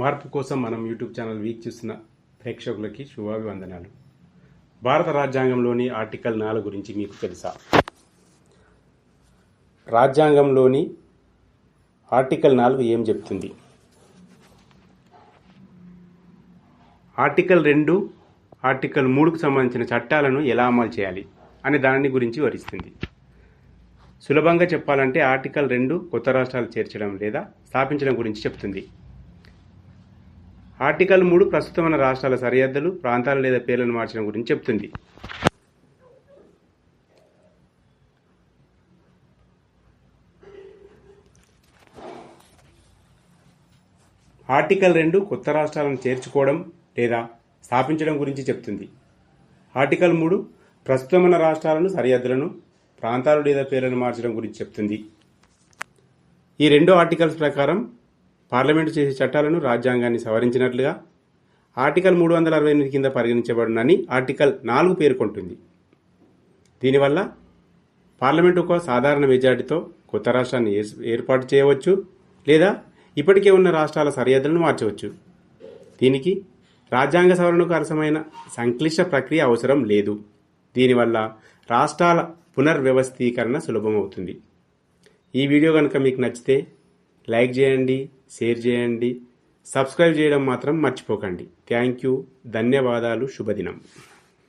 మార్పు కోసం మనం యూట్యూబ్ ఛానల్ వీక్షిస్తున్న ప్రేక్షకులకి శుభాభివందనాలు. భారత రాజ్యాంగంలోని ఆర్టికల్ నాలుగు గురించి మీకు తెలుసా? రాజ్యాంగంలోని ఆర్టికల్ నాలుగు ఏం చెప్తుంది? ఆర్టికల్ రెండు ఆర్టికల్ మూడుకు సంబంధించిన చట్టాలను ఎలా అమలు చేయాలి అనే దాని గురించి వివరిస్తుంది. సులభంగా చెప్పాలంటే ఆర్టికల్ రెండు కొత్త రాష్ట్రాలు చేర్చడం లేదా స్థాపించడం గురించి చెప్తుంది. ఆర్టికల్ మూడు ప్రస్తుతం ఉన్న రాష్ట్రాల సరిహద్దులు ప్రాంతాలు లేదా పేర్లను మార్చడం గురించి చెప్తుంది. ఆర్టికల్ రెండు కొత్త రాష్ట్రాలను చేర్చుకోవడం లేదా స్థాపించడం గురించి చెప్తుంది. ఆర్టికల్ మూడు ప్రస్తుతం ఉన్న రాష్ట్రాలను సరిహద్దులను ప్రాంతాలు లేదా పేర్లను మార్చడం గురించి చెప్తుంది. ఈ రెండు ఆర్టికల్స్ ప్రకారం పార్లమెంటు చేసే చట్టాలను రాజ్యాంగాన్ని సవరించినట్లుగా ఆర్టికల్ మూడు వందల అరవై ఎనిమిది కింద పరిగణించబడునని ఆర్టికల్ నాలుగు పేర్కొంటుంది. దీనివల్ల పార్లమెంటు ఒక సాధారణ మెజార్టీతో కొత్త రాష్ట్రాన్ని ఏర్పాటు చేయవచ్చు లేదా ఇప్పటికే ఉన్న రాష్ట్రాల సరిహద్దులను మార్చవచ్చు. దీనికి రాజ్యాంగ సవరణకు అవసరమైన సంక్లిష్ట ప్రక్రియ అవసరం లేదు. దీనివల్ల రాష్ట్రాల పునర్వ్యవస్థీకరణ సులభమవుతుంది. ఈ వీడియో కనుక మీకు నచ్చితే లైక్ చేయండి షేర్ చేయండి. సబ్స్క్రైబ్ చేయడం మాత్రం మర్చిపోకండి. Thank you. ధన్యవాదాలు. శుభదినం.